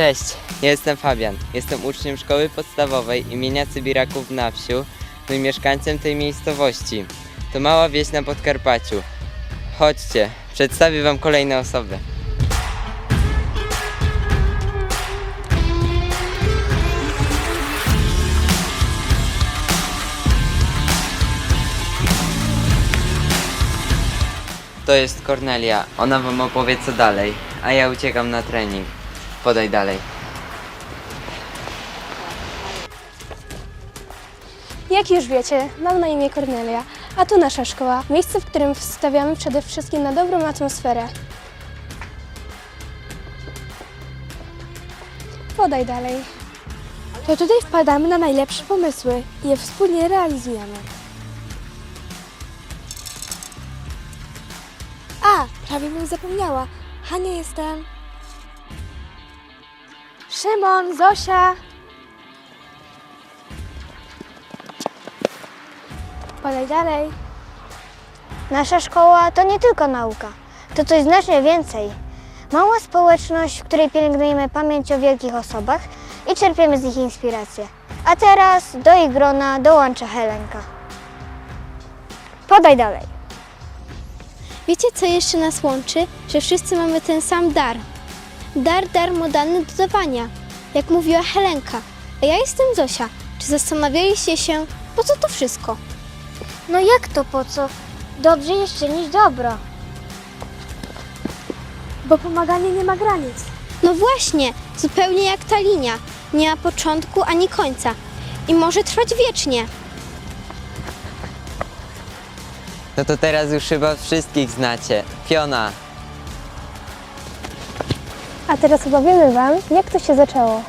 Cześć, ja jestem Fabian. Jestem uczniem szkoły podstawowej imienia Cybiraków na wsiu, no i mieszkańcem tej miejscowości. To mała wieś na Podkarpaciu. Chodźcie, przedstawię wam kolejne osoby. To jest Kornelia. Ona wam opowie co dalej, a ja uciekam na trening. Podaj dalej. Jak już wiecie, mam na imię Kornelia, a to nasza szkoła, miejsce, w którym stawiamy przede wszystkim na dobrą atmosferę. Podaj dalej. To tutaj wpadamy na najlepsze pomysły i je wspólnie realizujemy. A, prawie bym zapomniała. Hania jestem. Szymon, Zosia. Podaj dalej. Nasza szkoła to nie tylko nauka, to coś znacznie więcej. Mała społeczność, w której pielęgnujemy pamięć o wielkich osobach i czerpiemy z nich inspirację. A teraz do ich grona dołącza Helenka. Podaj dalej. Wiecie, co jeszcze nas łączy? Że wszyscy mamy ten sam dar. Dar darmodalny do dawania, jak mówiła Helenka. A ja jestem Zosia. Czy zastanawialiście się, po co to wszystko? No jak to po co? Dobrze jeszcze niż dobro. Bo pomaganie nie ma granic. No właśnie, zupełnie jak ta linia. Nie ma początku ani końca. I może trwać wiecznie. No to teraz już chyba wszystkich znacie. Fiona, A teraz opowiemy Wam, jak to się zaczęło.